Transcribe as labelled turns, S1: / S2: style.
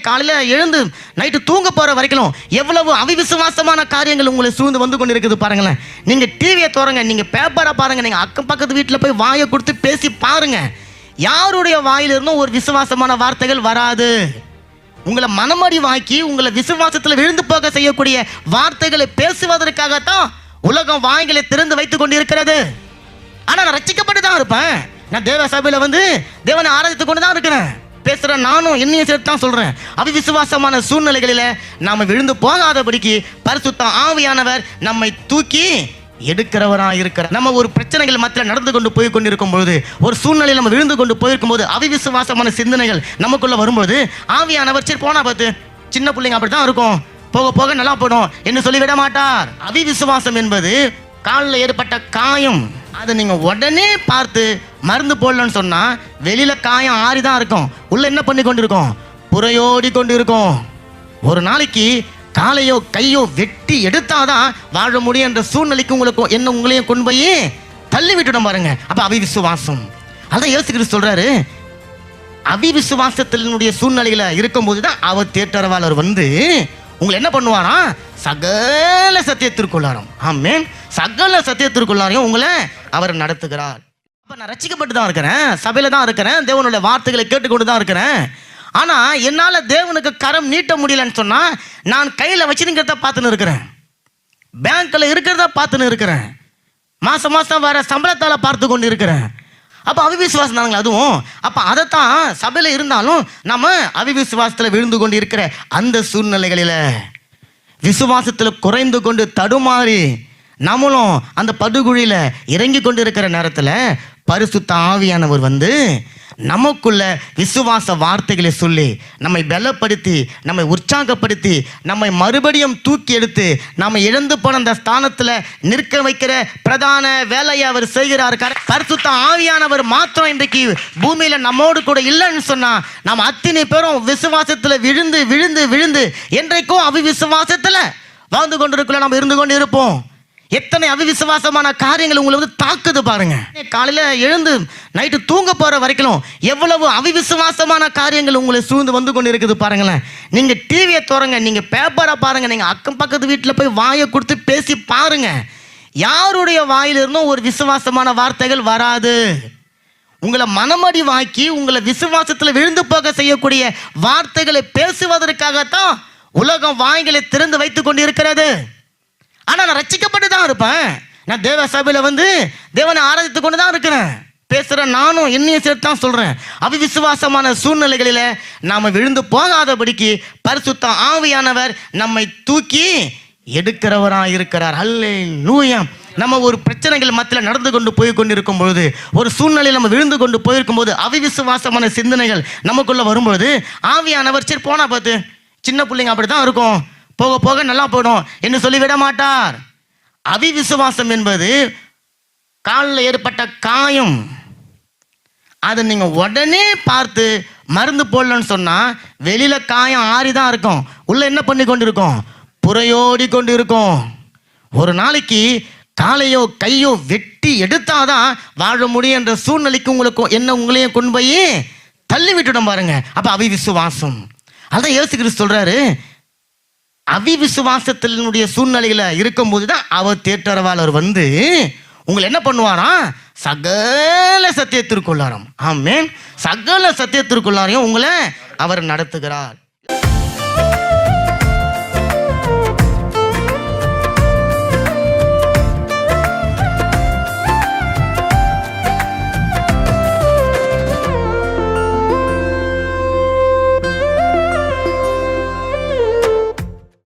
S1: காலையில் எழுந்து நைட்டு தூங்க போகிற வரைக்கும் எவ்வளவு அவிவிசுவாசமான காரியங்கள் உங்களை சூழ்ந்து வந்து கொண்டு இருக்குது பாருங்களேன் நீங்கள் டிவியை திறங்க நீங்கள் பேப்பரை பாருங்கள் நீங்கள் அக்கம் பக்கத்து வீட்டில் போய் வாயை கொடுத்து பேசி பாருங்கள் யாருடைய வாயிலிருந்தும் ஒரு விசுவாசமான வார்த்தைகள் வராது. உங்களை மனமடிவாக்கி உங்களை விசுவாசத்தில் விழுந்து போக செய்யக்கூடிய வார்த்தைகளை பேசுவதற்காகத்தான் உலகம் வாய்களை திறந்து வைத்துக் கொண்டிருக்கிறது. ஆனால் நான் ரசிக்கப்பட்டு தான் இருப்பேன். நான் தேவ சபையில் வந்து தேவனை ஆராதித்து கொண்டு தான் இருக்கிறேன். பேசுகிற நானும் என்னையும் சேர்த்து தான் சொல்கிறேன் அவிவிசுவாசமான சூழ்நிலைகளில் நாம் விழுந்து போகாதபடிக்கு பரிசுத்த ஆவியானவர் நம்மை தூக்கி எடுக்கிறவராக இருக்கிற நம்ம ஒரு பிரச்சனைகள் மத்தியில் நடந்து கொண்டு போய் கொண்டிருக்கும் பொழுது ஒரு சூழ்நிலையில் நம்ம விழுந்து கொண்டு போயிருக்கும் போது அவிவிசுவாசமான சிந்தனைகள் நமக்குள்ளே வரும்போது ஆவியானவர் சரி போனால் பார்த்து சின்ன பிள்ளைங்க அப்படி தான் இருக்கும். போக போக நல்லா போடும். என்று சொல்லிவிட மாட்டார். அவிவிசுவாசம் என்பது காலில் ஏற்பட்ட காயம். அதை நீங்கள் உடனே பார்த்து மருந்து போடலன்னு சொன்னால் வெளியில் காயம் ஆறி தான் இருக்கும். உள்ளே என்ன பண்ணி கொண்டு இருக்கோம் புறையோடி கொண்டு இருக்கும் ஒரு நாளைக்கு காலையோ கையோ வெட்டி எடுத்தாதான் வாழ முடியும் என்ற சூழ்நிலைக்கு உங்களுக்கு என்ன உங்களையும் கொண்டு போய் தள்ளி விட்டுடும் பாருங்க. அப்போ அவிவிசுவாசம். அதான் இயேசு கிறிஸ்து சொல்கிறாரு அவிவிசுவாசத்தினுடைய சூழ்நிலையில் இருக்கும்போது தான் அவர் தேட்டரவாளர் வந்து உங்களை என்ன பண்ணுவாராம்? சகல சத்தியத்திற்குள்ளாரம். ஆமேன். சகல சத்தியத்திற்குள்ளாரையும் உங்களை அவர் நடத்துகிறார். அப்போ நான் ரசிக்கப்பட்டு தான் இருக்கிறேன். சபையில் தான் இருக்கிறேன். தேவனுடைய வார்த்தைகளை கேட்டுக்கொண்டு தான் இருக்கிறேன். ஆனால் என்னால் தேவனுக்கு கரம் நீட்ட முடியலன்னு சொன்னால் நான் கையில் வச்சுருங்கிறத பார்த்துன்னு இருக்கிறேன். பேங்க்கில் இருக்கிறத பார்த்துன்னு இருக்கிறேன். மாதம் மாதம் வர சம்பளத்தால் பார்த்து கொண்டு இருக்கிறேன். அப்போ அவிவிசுவாசம் தானுங்களா அதுவும். அப்போ அதைத்தான் சபையில் இருந்தாலும் நம்ம அவிவிசுவாசத்தில் விழுந்து கொண்டு இருக்கிற அந்த சூழ்நிலைகளில் விசுவாசத்தில் குறைந்து கொண்டு தடுமாறி நம்மளும் அந்த படுகுழியில் இறங்கி கொண்டு இருக்கிற நேரத்தில் பரிசுத்த ஆவியானவர் வந்து நமக்குள்ள விசுவாச வார்த்தைகளை சொல்லி நம்மை பலப்படுத்தி நம்மை உற்சாகப்படுத்தி நம்மை மறுபடியும் தூக்கி எடுத்து நம்ம இழந்து போன அந்த ஸ்தானத்தில் நிற்க வைக்கிற பிரதான வேலையை அவர் செய்கிறார். பரிசுத்த ஆவியானவர் மாத்திரம் இன்றைக்கு பூமியில் நம்மோடு கூட இல்லைன்னு சொன்னால் நம்ம அத்தனை பேரும் விசுவாசத்தில் விழுந்து விழுந்து விழுந்து என்றைக்கும் அவிவிசுவாசத்துல வாழ்ந்து கொண்டிருக்கல நம்ம இருந்து கொண்டு இருப்போம் எத்தனை அவிவிசுவாசமான காரியங்கள் உங்களை வந்து தாக்குது பாருங்க. காலையில எழுந்து நைட்டு தூங்க போற வரைக்கும் எவ்வளவு அவிவிசுவாசமான காரியங்கள் உங்களை சூழ்ந்து வந்து கொண்டு இருக்குது பாருங்களேன். நீங்க டிவியை திறங்க நீங்க பேப்பரை பாருங்க நீங்க அக்கம் பக்கத்து வீட்டில் போய் வாயை கொடுத்து பேசி பாருங்க. யாருடைய வாயிலிருந்தும் ஒரு விசுவாசமான வார்த்தைகள் வராது. உங்களை மனமடிவாக்கி உங்களை விசுவாசத்தில் விழுந்து போக செய்யக்கூடிய வார்த்தைகளை பேசுவதற்காகத்தான் உலகம் வாய்களை திறந்து வைத்துக் கொண்டு இருக்கிறது ஆனால் நான் ரசிக்கப்பட்டு தான் இருப்பேன். நான் தேவ சபையில் வந்து தேவனை ஆராதித்து கொண்டு தான் இருக்கிறேன். பேசுகிற நானும் என்னையும் சேர்த்து தான் சொல்கிறேன் அவிவிசுவாசமான சூழ்நிலைகளில் நாம் விழுந்து போகாதபடிக்கு பரிசுத்த ஆவியானவர் நம்மை தூக்கி எடுக்கிறவராக இருக்கிறார் அல்லே லூயம் நம்ம ஒரு பிரச்சனைகள் மத்தியில் நடந்து கொண்டு போய் கொண்டிருக்கும் பொழுது ஒரு சூழ்நிலையில் நம்ம விழுந்து கொண்டு போயிருக்கும் போது அவிவிசுவாசமான சிந்தனைகள் நமக்குள்ளே வரும்பொழுது ஆவியானவர் சரி போனால் பார்த்து சின்ன பிள்ளைங்க அப்படி தான் இருக்கும். போக போக நல்லா போயிடும் என்று சொல்லிவிட மாட்டார் அவிவிசுவாசம் என்பது காலில் ஏற்பட்ட காயம். அதை நீங்கள் உடனே பார்த்து மருந்து போடலன்னு சொன்னால் வெளியில் காயம் ஆறி தான் இருக்கும். உள்ளே என்ன பண்ணி கொண்டு இருக்கும் புறையோடி கொண்டு இருக்கும் ஒரு நாளைக்கு காலையோ கையோ வெட்டி எடுத்தாதான் வாழ முடியும் என்ற சூழ்நிலைக்கு உங்களுக்கு என்ன உங்களையும் கொண்டு போய் தள்ளி விட்டுடும் பாருங்க. அப்போ அவிவிசுவாசம். அதான் ஏசு கிறிஸ்து சொல்கிறாரு அவிவிசுவாசத்தினுடைய சூழ்நிலையில இருக்கும்போது தான் அவர் தேட்டரவாளர் வந்து உங்களை என்ன பண்ணுவாரா? சகல சத்தியத்திற்குள்ளாரம். ஆமேன். சகல சத்தியத்திற்குள்ளாரையும் உங்களை அவர் நடத்துகிறார்.